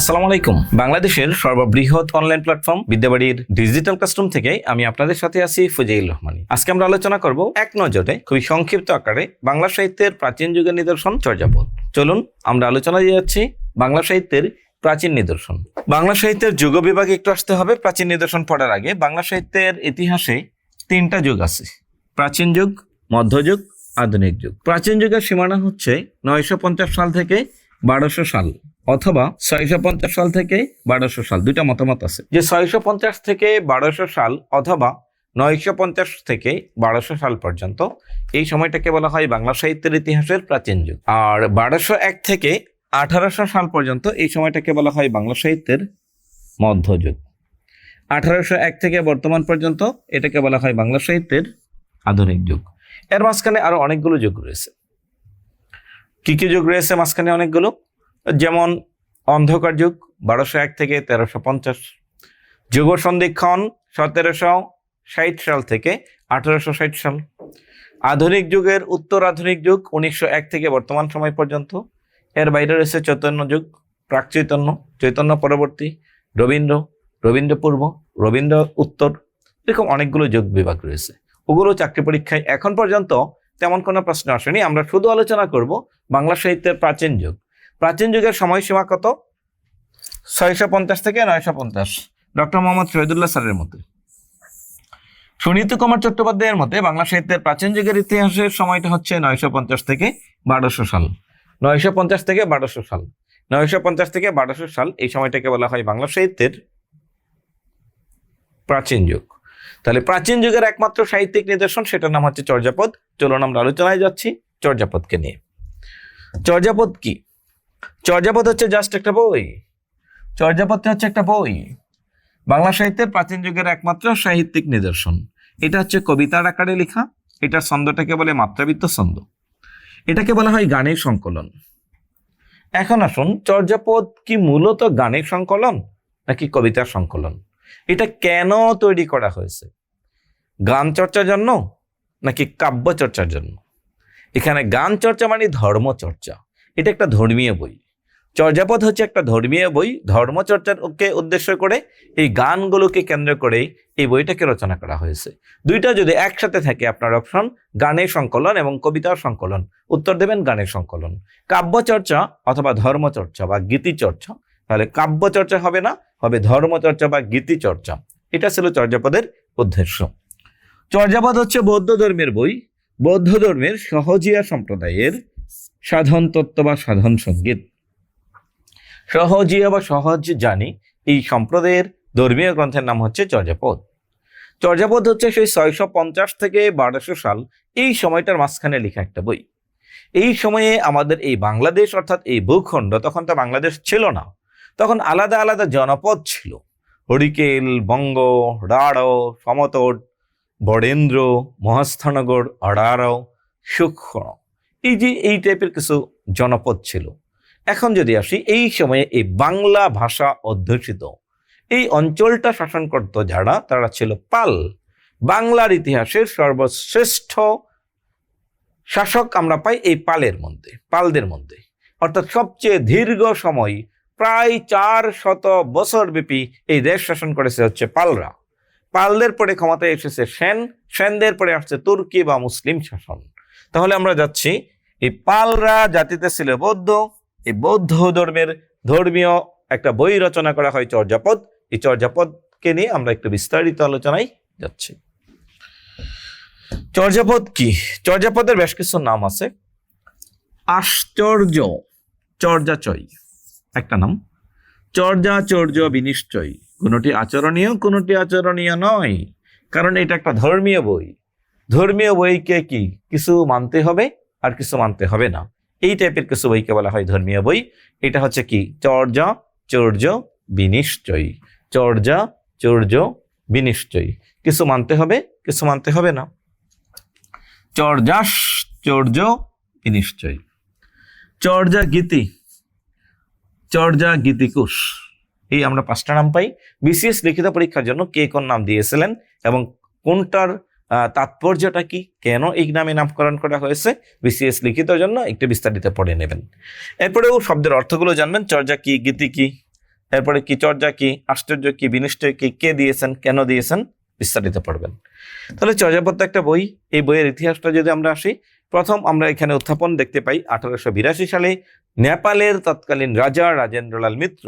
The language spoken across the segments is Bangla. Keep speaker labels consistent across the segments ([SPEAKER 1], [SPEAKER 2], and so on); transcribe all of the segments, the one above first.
[SPEAKER 1] আসসালামু আলাইকুম। বাংলাদেশের সর্ববৃহৎ অনলাইন প্ল্যাটফর্ম বিদ্যাবাড়ির ডিজিটাল ক্লাসরুম থেকে আমি আপনাদের সাথে আছি ফুজাইল রহমানি। আজকে আমরা আলোচনা করব এক নজরে খুবই সংক্ষিপ্ত আকারে বাংলা সাহিত্যের প্রাচীন যুগের নিদর্শন চর্যাপদ। চলুন, আমরা আলোচনা দিয়ে যাচ্ছি বাংলা সাহিত্যের প্রাচীন নিদর্শন। বাংলা সাহিত্যের যুগ বিভাগে একটু আসতে হবে। প্রাচীন নিদর্শন পড়ার আগে বাংলা সাহিত্যের ইতিহাসে তিনটা যুগ আছে। প্রাচীন যুগ মধ্যযুগ আধুনিক যুগ। প্রাচীন যুগের সীমানা হচ্ছে নয়শো পঞ্চাশ সাল থেকে বারোশো সাল। অথবা ছয়শো পঞ্চাশ সাল থেকে বারোশো সাল, দুইটা মতামত আছে। যে ছয়শো পঞ্চাশ থেকে বারোশো সাল অথবা নয়শো পঞ্চাশ থেকে বারোশো সাল পর্যন্ত এই সময়টাকে বলা হয় বাংলা সাহিত্যের ইতিহাসের প্রাচীন যুগ। আর বারোশো এক থেকে আঠারোশো সাল পর্যন্ত এই সময়টাকে বলা হয় বাংলা সাহিত্যের মধ্যযুগ। আঠারোশো এক থেকে বর্তমান পর্যন্ত এটাকে বলা হয় বাংলা সাহিত্যের আধুনিক যুগ। এর মাঝখানে আরও অনেকগুলো যুগ রয়েছে। কি কি যুগ রয়েছে মাঝখানে অনেকগুলো? যেমন অন্ধকার যুগ, বারোশো এক থেকে তেরোশো পঞ্চাশ। যুগ সন্ধিক্ষণ সতেরোশো ষাট সাল থেকে আঠারোশো ষাট সাল। আধুনিক যুগের উত্তর আধুনিক যুগ, উনিশশো এক থেকে বর্তমান সময় পর্যন্ত। এর বাইরে রয়েছে চৈতন্য যুগ, প্রাক চৈতন্য চৈতন্য পরবর্তী, রবীন্দ্র রবীন্দ্র পূর্ব, রবীন্দ্র উত্তর। এরকম অনেকগুলো যুগ বিভাগ রয়েছে। ওগুলো চাকরি পরীক্ষায় এখন পর্যন্ত তেমন কোনো প্রশ্ন আসেনি। আমরা শুধু আলোচনা করব বাংলা সাহিত্যের প্রাচীন যুগ। প্রাচীন যুগের সময়সীমা কত? ছয়শো পঞ্চাশ থেকে নয়শো পঞ্চাশ। ডক্টর মোহাম্মদ শহীদুল্লাহ স্যারের মতে। সুনীত কুমার চট্টোপাধ্যায়ের মতে, বাংলা সাহিত্যের প্রাচীন যুগের ইতিহাসের সময়টা হচ্ছে নয়শো পঞ্চাশ থেকে বারোশো সাল। নয়শো পঞ্চাশ থেকে বারোশো সাল। নয়শো পঞ্চাশ থেকে বারোশো সাল এই সময়টাকে বলা হয় বাংলা সাহিত্যের প্রাচীন যুগ। তাহলে প্রাচীন যুগের একমাত্র সাহিত্যিক নিদর্শন, সেটার নাম হচ্ছে চর্যাপদ। চলুন আমরা আলোচনায় যাচ্ছি চর্যাপদকে নিয়ে। চর্যাপদ কি? চর্যাপদ হচ্ছে জাস্ট একটা বই। চর্যাপদটা হচ্ছে একটা বই। বাংলা সাহিত্যের প্রাচীন যুগের একমাত্র সাহিত্যিক নিদর্শন। এটা হচ্ছে কবিতার আকারে লেখা, এটার ছন্দটাকে বলে মাত্রাবৃত্ত ছন্দ। এটাকে বলা হয় গানের সংকলন। এখন আসুন, চর্যাপদ কি মূলত গানের সংকলন নাকি কবিতার সংকলন? এটা কেন তৈরি করা হয়েছে? গান চর্চার জন্য নাকি কাব্য চর্চার জন্য? এখানে গান চর্চা মানে ধর্ম চর্চা। এটা একটা ধর্মীয় বই। চর্যাপদ হচ্ছে একটা ধর্মীয় বই ধর্মচর্চাকে উদ্দেশ্য করে এই গানগুলোকে কেন্দ্র করে এই বইটাকে রচনা করা হয়েছে। দুইটা যদি একসাথে থাকে আপনার অপশন গানের সংকলন এবং কবিতার সংকলন। উত্তর দেবেন গানের সংকলন। কাব্যচর্চা অথবা ধর্মচর্চা বা গীতিচর্চা, তাহলে কাব্যচর্চা হবে না, হবে ধর্মচর্চা বা গীতিচর্চা। এটা ছিল চর্যাপদের উদ্দেশ্য। চর্যাপদ হচ্ছে বৌদ্ধ ধর্মের বই। বৌদ্ধ ধর্মের সহজিয়া সম্প্রদায়ের সাধন তত্ত্ব বা সাধন সংগীত। সহজিয়া বা সহজ জানি এই সম্প্রদায়ের ধর্মীয় গ্রন্থের নাম হচ্ছে চর্যাপদ। চর্যাপদ হচ্ছে সেই ছয়শো পঞ্চাশ থেকে বারোশো সাল এই সময়টার মাঝখানে লেখা একটা বই। এই সময়ে আমাদের এই বাংলাদেশ অর্থাৎ এই ভূখণ্ড তখন তো বাংলাদেশ ছিল না, তখন আলাদা আলাদা জনপদ ছিল। হরিকেল, বঙ্গ রাড় সমতট, বরেন্দ্র, মহাস্থানগর অড়ারও সূক্ষ্ম। এই যে এই টাইপের কিছু জনপদ ছিল। এখন যদি আসি, এই সময়ে এই বাংলা ভাষা অধ্যুষিত, এই অঞ্চলটা শাসন করত যারা, তারা ছিল পাল। বাংলার ইতিহাসের সর্বশ্রেষ্ঠ শাসক আমরা পাই এই পালের মধ্যে, পালদের মধ্যে। অর্থাৎ সবচেয়ে দীর্ঘ সময়, প্রায় চার শত বছর ব্যাপী এই দেশ শাসন করেছে হচ্ছে পালরা। পালদের পরে ক্ষমতায় এসেছে সেন, সেনদের পরে আসছে তুর্কি বা মুসলিম শাসন। তাহলে আমরা যাচ্ছি এই পালরা জাতিতে ছিল বৌদ্ধ এই বৌদ্ধ ধর্মের ধর্মীয় একটা বই রচনা করা হয় চর্যাপদ। এই চর্যাপদকে নিয়ে আমরা একটু বিস্তারিত আলোচনায় যাচ্ছি। চর্যাপদ কি? চর্যাপদের বেশ কিছু নাম আছে। আশ্চর্য, চর্যাচয়, একটা নাম। চর্যাচর্য বিনিশ্চয়, কোনোটি আচরণীয় কোনোটি আচরণীয় নয়। কারণ এটা একটা ধর্মীয় বই। ধর্মীয় বইকে কি কিছু মানতে হবে আর কিছু মানতে হবে না? এই টাইপের কিছু বইকে বলা হয় ধর্মীয় বই। এটা হচ্ছে কি? চর্য চর্য, বিনিশ্চয়ী। চর্য চর্য, বিনিশ্চয়ী। কিছু মানতে হবে, কিছু মানতে হবে না। চর্যাশ্চর্য বিনিশ্চয়ী চর্যা গীতি চর্যা গীতিকুশ এই আমরা পাঁচটা নাম পাই। বিসিএস লিখিত পরীক্ষার জন্য কে কোন নাম দিয়েছিলেন এবং কোনটার তাৎপর্যটা কি? কেন এই নামে নামকরণ করা হয়েছে? বিসিএস লিখিত জন্য একটু বিস্তারিত পড়ে নেবেন। এরপরেও শব্দের অর্থগুলো জানবেন। চর্যা কি? গীতি কি? এরপরে কি চর্যা কি? আশ্চর্য কি? বিনিষ্টয় কি? কে দিয়েছেন? কেন দিয়েছেন? বিস্তারিত পড়বেন। তাহলে চর্যাপদ একটা বই। এই বইয়ের ইতিহাসটা যদি আমরা আসি, প্রথম আমরা এখানে উত্থাপন দেখতে পাই আঠারোশো বিরাশি সালে নেপালের তৎকালীন রাজা Rajendralal Mitra.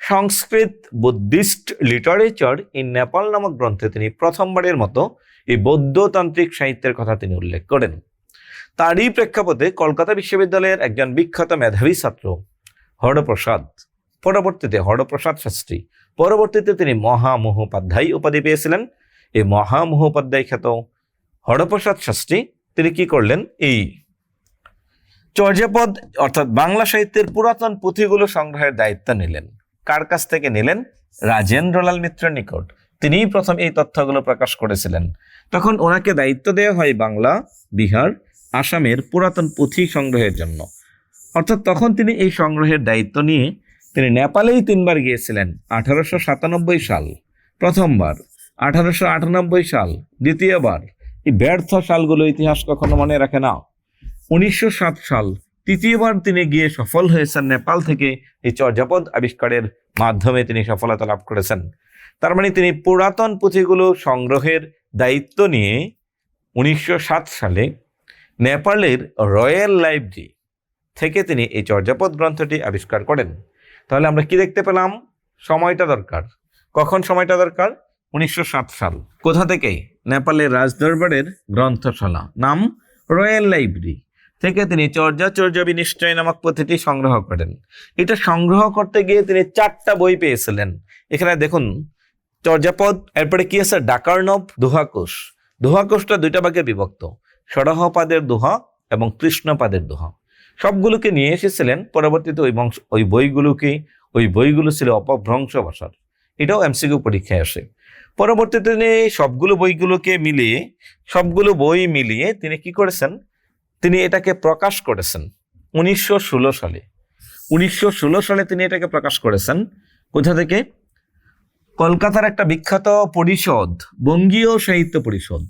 [SPEAKER 1] Sanskrit Buddhist literature in Nepal নামক গ্রন্থে তিনি প্রথমবারের মতো এই বৌদ্ধতান্ত্রিক সাহিত্যের কথা তিনি উল্লেখ করেন। তারই প্রেক্ষাপটে কলকাতা বিশ্ববিদ্যালয়ের একজন বিখ্যাত মেধাবী ছাত্র, হরপ্রসাদ। পরবর্তীতে হরপ্রসাদ শাস্ত্রী, পরবর্তীতে তিনি মহামহোপাধ্যায় উপাধি পেয়েছিলেন। এই মহামহোপাধ্যায় খ্যাত হরপ্রসাদ শাস্ত্রী, তিনি কি করলেন? এই চর্যাপদ, অর্থাৎ বাংলা সাহিত্যের পুরাতন পুঁথিগুলো সংগ্রহের দায়িত্ব নিলেন। কার কাছ থেকে নিলেন? রাজেন্দ্রলাল মিত্রের নিকট। তিনিই প্রথম এই তথ্যগুলো প্রকাশ করেছিলেন। তখন ওনাকে দায়িত্ব দেওয়া হয় বাংলা, বিহার, আসামের পুরাতন পুঁথি সংগ্রহের জন্য। অর্থাৎ তখন তিনি এই সংগ্রহের দায়িত্ব নিয়ে তিনি নেপালেই তিনবার গিয়েছিলেন, আঠারোশো সাতানব্বই সাল, প্রথমবার, আঠারোশো আটানব্বই সাল, দ্বিতীয়বার। এই ব্যর্থ সালগুলো ইতিহাস কখনো মনে রাখে না। উনিশশো সাত সাল, তৃতীয়বার তিনি গিয়ে সফল হয়েছেন নেপাল থেকে এই চর্যাপদ আবিষ্কারের মাধ্যমে তিনি সফলতা লাভ করেছেন। তার মানে তিনি পুরাতন পুঁথিগুলো সংগ্রহের দায়িত্ব নিয়ে উনিশশো সাত সালে নেপালের রয়্যাল লাইব্রেরি থেকে তিনি এই চর্যাপদ গ্রন্থটি আবিষ্কার করেন। তাহলে আমরা কি দেখতে পেলাম? সময়টা দরকার। কখন সময়টা দরকার? উনিশশো সাত সাল। কোথা থেকে? নেপালের রাজদরবারের গ্রন্থশালা। নাম রয়্যাল লাইব্রেরি। থেকে তিনি চর্যা চর্যা বিনিশ্চয় নামক পুঁথিটি সংগ্রহ করেন। এটা সংগ্রহ করতে গিয়ে তিনি চারটা বই পেয়েছিলেন। এখানে দেখুন চর্যাপদ, এরপরে কি আছে? ডাকার্ণব দোহাকোষ। দোহাকোষটা দুইটা ভাগে বিভক্ত। সরহপাদের দোহা এবং কৃষ্ণপাদের দোহা। সবগুলোকে নিয়ে এসেছিলেন পরবর্তীতে ওই বংশ, ওই বইগুলোকে, ওই বইগুলো ছিল অপভ্রংশ ভাষার এটাও এমসিকিউ পরীক্ষায় আসে। পরবর্তীতে তিনি সবগুলো বইগুলোকে মিলিয়ে, সবগুলো বই মিলিয়ে তিনি কি করেছেন? তিনি এটাকে প্রকাশ করেছেন উনিশশো ষোলো সালে। উনিশশো ষোলো সালে তিনি এটাকে প্রকাশ করেছেন। কোথা থেকে? কলকাতার একটা বিখ্যাত পরিষদ, বঙ্গীয় সাহিত্য পরিষদ।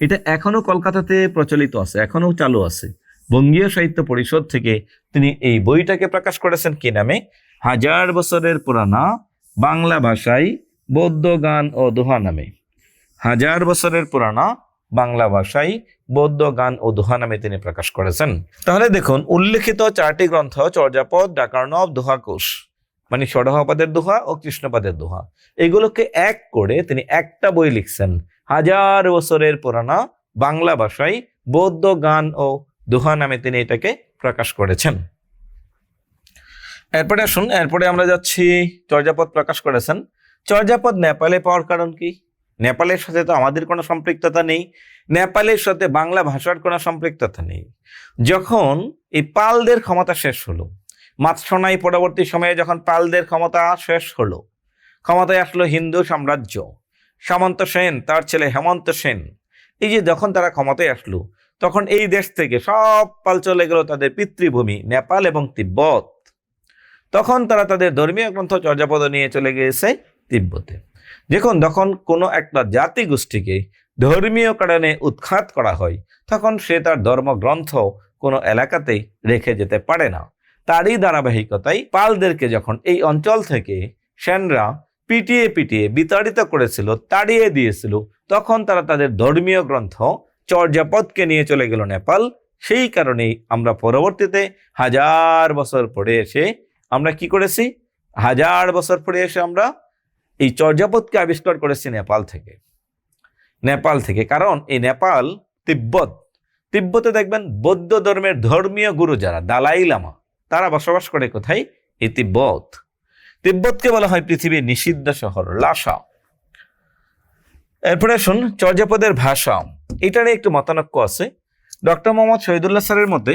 [SPEAKER 1] এটা এখনও কলকাতাতে প্রচলিত আছে, এখনও চালু আছে। বঙ্গীয় সাহিত্য পরিষদ থেকে তিনি এই বইটাকে প্রকাশ করেছেন কি নামে? হাজার বছরের পুরানা বাংলা ভাষায় বৌদ্ধ গান ও দোহা নামে। হাজার বছরের পুরানা বাংলা ভাষায় বৌদ্ধ গান ও দোহা নামে তিনি প্রকাশ করেছেন। তাহলে দেখুন, উল্লেখিত চারটি গ্রন্থ, চর্যাপদ, ডাকার্ণব, দোহাকোষ। মানে ষড়হপাদের দোহা ও কৃষ্ণপাদের দোহা। এগুলোকে এক করে তিনি একটা বই লিখছেন। হাজার বছরের পুরানা বাংলা ভাষায় বৌদ্ধ গান ও দোহা নামে তিনি এটাকে প্রকাশ করেছেন। এরপরে আসুন, এরপরে আমরা যাচ্ছি, চর্যাপদ প্রকাশ করেছেন। চর্যাপদ নেপালে পাওয়ার কারণ কি? নেপালের সাথে তো আমাদের কোনো সম্পৃক্ততা নেই। নেপালের সাথে বাংলা ভাষার কোনো সম্পৃক্ততা নেই। যখন এই পালদের ক্ষমতা শেষ হলো মাতসোনাই পরবর্তী সময়ে যখন পালদের ক্ষমতা শেষ হলো, ক্ষমতায় আসলো হিন্দু সাম্রাজ্য। সামন্ত সেন, তার ছেলে হেমন্ত সেন, এই যে যখন তারা ক্ষমতায় আসলো, তখন এই দেশ থেকে সব পাল চলে গেল তাদের পিতৃভূমি, নেপাল এবং তিব্বত। তখন তারা তাদের ধর্মীয় গ্রন্থ চর্যাপদ নিয়ে চলে গিয়েছে তিব্বতে। দেখুন যখন কোনো একটা জাতি গোষ্ঠীকে ধর্মীয় কারণে উৎখাত করা হয়, তখন সে তার ধর্মগ্রন্থ কোনো এলাকাতেই রেখে যেতে পারে না। তারই ধারাবাহিকতায় পালদেরকে যখন এই অঞ্চল থেকে সেনরা পিটিয়ে পিটিয়ে বিতাড়িত করেছিল, তাড়িয়ে দিয়েছিল, তখন তারা তাদের ধর্মীয় গ্রন্থ চর্যাপদকে নিয়ে চলে গেল নেপাল। সেই কারণেই আমরা পরবর্তীতে হাজার বছর পরে এসে আমরা কি করেছি? হাজার বছর পরে এসে আমরা এই চর্যাপদকে আবিষ্কার করেছি নেপাল থেকে। নেপাল থেকে, কারণ এই নেপাল তিব্বত। তিব্বতে দেখবেন বৌদ্ধ ধর্মের ধর্মীয় গুরু যারা, দালাই লামা। তারা বসবাস করে কোথায়? এই তিব্বত। তিব্বতকে বলা হয় পৃথিবীর নিষিদ্ধ শহর লাসা এরপরে শুন চর্যাপদের ভাষা। এটা নিয়ে একটু মতানক্য আছে। ডক্টর মোহাম্মদ শহীদুল্লাহ স্যারের মধ্যে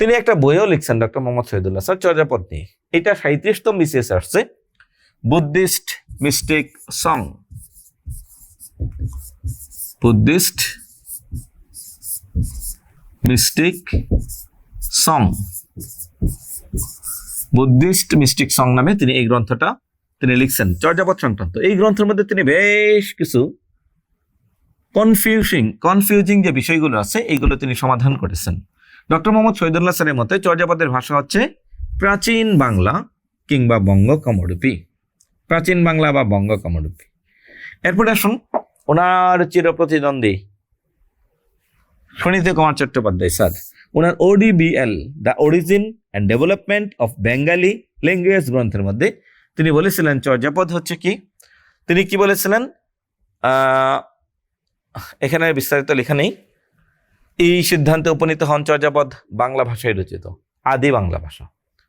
[SPEAKER 1] তিনি একটা বইও লিখছেন ডক্টর মোহাম্মদ শহীদুল্লাহ স্যার, চর্যাপদ নিয়ে। এটা সাঁত্রিশতম বিসিএস আসছে, Buddhist mistake song. Buddhist mistake song. Buddhist mystic song নামে তিনি এই গ্রন্থটা তিনি লিখছেন, চর্যাপদ সংক্রান্ত। এই গ্রন্থের মধ্যে তিনি বেশ কিছু কনফিউজিং কনফিউজিং যে বিষয়গুলো আছে, এইগুলো তিনি সমাধান করেছেন। ডক্টর মোহাম্মদ শহীদুল্লাহ স্যারের মতে চর্যাপদের ভাষা হচ্ছে প্রাচীন বাংলা কিংবা বঙ্গ কমরূপী প্রাচীন বাংলা বা বঙ্গ কমরূপী এরপরে আসুন ওনার চিরপ্রতিদ্বন্দ্বী। Suniti Kumar Chattopadhyay, sir. Owner O D B L the origin and development of Bengali language গ্রন্থের মধ্যে। তিনি বলেছিলেন, চর্যাপদ হচ্ছে কি? তিনি কি বলেছিলেন? এখানে বিস্তারিত লেখা নেই। এই সিদ্ধান্তে উপনীত হন চর্যাপদ, বাংলা ভাষায় রচিত। আদি বাংলা ভাষা।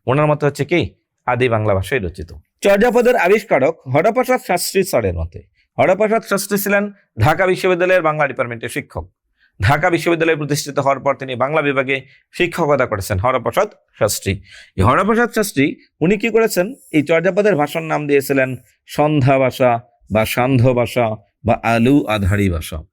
[SPEAKER 1] ওনার মতে হচ্ছে কি? আদি বাংলা ভাষায় রচিত। চর্যাপদের আবিষ্কারক হরপ্রসাদ শাস্ত্রী স্যারের মতে। হরপ্রসাদ শাস্ত্রী ছিলেন ঢাকা বিশ্ববিদ্যালয়ের বাংলা ডিপার্টমেন্টের শিক্ষক। ঢাকা বিশ্ববিদ্যালয়ে প্রতিষ্ঠিত হওয়ার পর তিনি বাংলা বিভাগে শিক্ষকতা করেছেন। হরপ্রসাদ শাস্ত্রী। এই হরপ্রসাদ শাস্ত্রী, উনি কি করেছেন? এই চর্যাপদের ভাষার নাম দিয়েছিলেন সন্ধ্যা ভাষা বা সান্ধ্য ভাষা বা আলু আধারি ভাষা।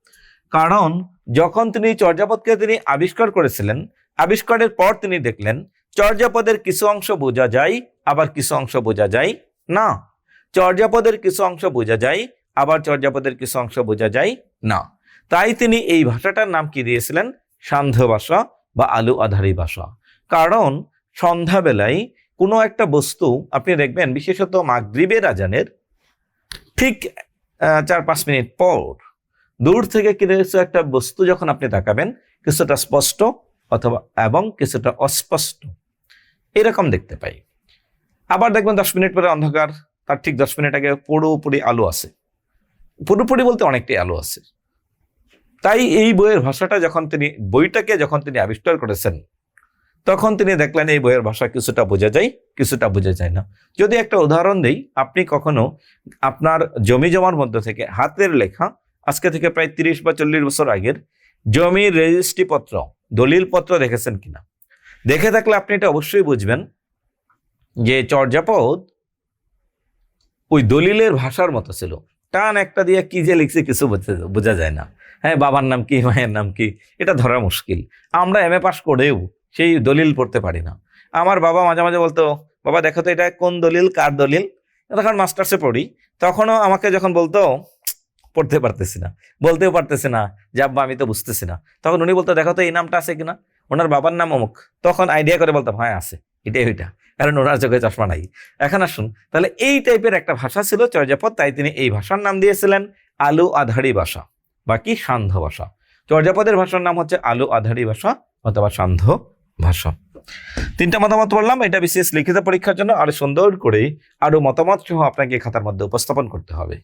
[SPEAKER 1] কারণ, যখন তিনি চর্যাপদকে তিনি আবিষ্কার করেছিলেন, আবিষ্কারের পর তিনি দেখলেন, চর্যাপদের কিছু অংশ বোঝা যায়, আবার কিছু অংশ বোঝা যায় না। চর্যাপদের কিছু অংশ বোঝা যায়, আবার চর্যাপদের কিছু অংশ বোঝা যায় না। তাই তিনি এই ভাষাটার নাম কি দিয়েছিলেন? সান্ধ্য ভাষা বা আলু আধারী ভাষা। কারণ সন্ধ্যাবেলায় কোনো একটা বস্তু, আপনি দেখবেন বিশেষত মাগরিবের আজানের ঠিক চার পাঁচ মিনিট পর দূর থেকে কিছু একটা বস্তু যখন আপনি তাকাবেন, কিছুটা স্পষ্ট অথবা এবং কিছুটা অস্পষ্ট। এরকম দেখতে পাই। আবার দেখবেন দশ মিনিট পরে অন্ধকার, তার ঠিক দশ মিনিট আগে পুরোপুরি আলো আছে পুরোপুরি বলতে অনেকটাই আলো আছে তাই এই বইয়ের ভাষাটা যখন তিনি, বইটাকে যখন তিনি আবিষ্কার করেছেন, তখন তিনি দেখলেন এই বইয়ের ভাষা কিছুটা বোঝা যায়, কিছুটা বোঝা যায় না। যদি একটা উদাহরণ দিই, আপনি কখনো আপনার জমি জমার মধ্য থেকে হাতের লেখা, আজকে থেকে প্রায় তিরিশ বা চল্লিশ বছর আগের জমির রেজিস্ট্রি পত্র, দলিল পত্র দেখেছেন কিনা? দেখে থাকলে আপনি এটা অবশ্যই বুঝবেন যে চর্যাপদ ওই দলিলের ভাষার মতো ছিল। টান একটা দিয়ে কি যে লিখছে কিছু বোঝা- যায় না। হ্যাঁ বাবার নাম কি, মায়ের নাম কি, এটা ধরা মুশকিল। আমরা এম এ পাস করেও সেই দলিল পড়তে পারি না। আমার বাবা মাঝে মাঝে বলতো, বাবা, দেখো তো এটা কোন দলিল, কার দলিল? তখন মাস্টার্সে পড়ি। তখনও আমাকে যখন বলতো, পড়তে পারতেছি না। বলতেও পারতেছি না, যে আব্বা, আমি তো বুঝতেছি না। তখন উনি বলতো, দেখো তো এই নামটা আছে কিনা? ওনার বাবার নাম অমুক। তখন আইডিয়া করে বলতাম হ্যাঁ আছে। এটাই ওইটা। কারণ ওনার চোখে চশমা নাই। এখন আসুন, তাহলে এই টাইপের একটা ভাষা ছিল চর্যাপদ, তাই তিনি এই ভাষার নাম দিয়েছিলেন, আলু আধারি ভাষা। বাকি সান্ধ্য ভাষা। চর্যাপদের ভাষার নাম হচ্ছে আলু আধারী ভাষা অথবা সান্ধ্য ভাষা। তিনটা মতামত বললাম এটা বিশেষ লিখিত পরীক্ষার জন্য আরও সুন্দর করে আরও মতামত সহ আপনাকে খাতার মধ্যে উপস্থাপন করতে হবে।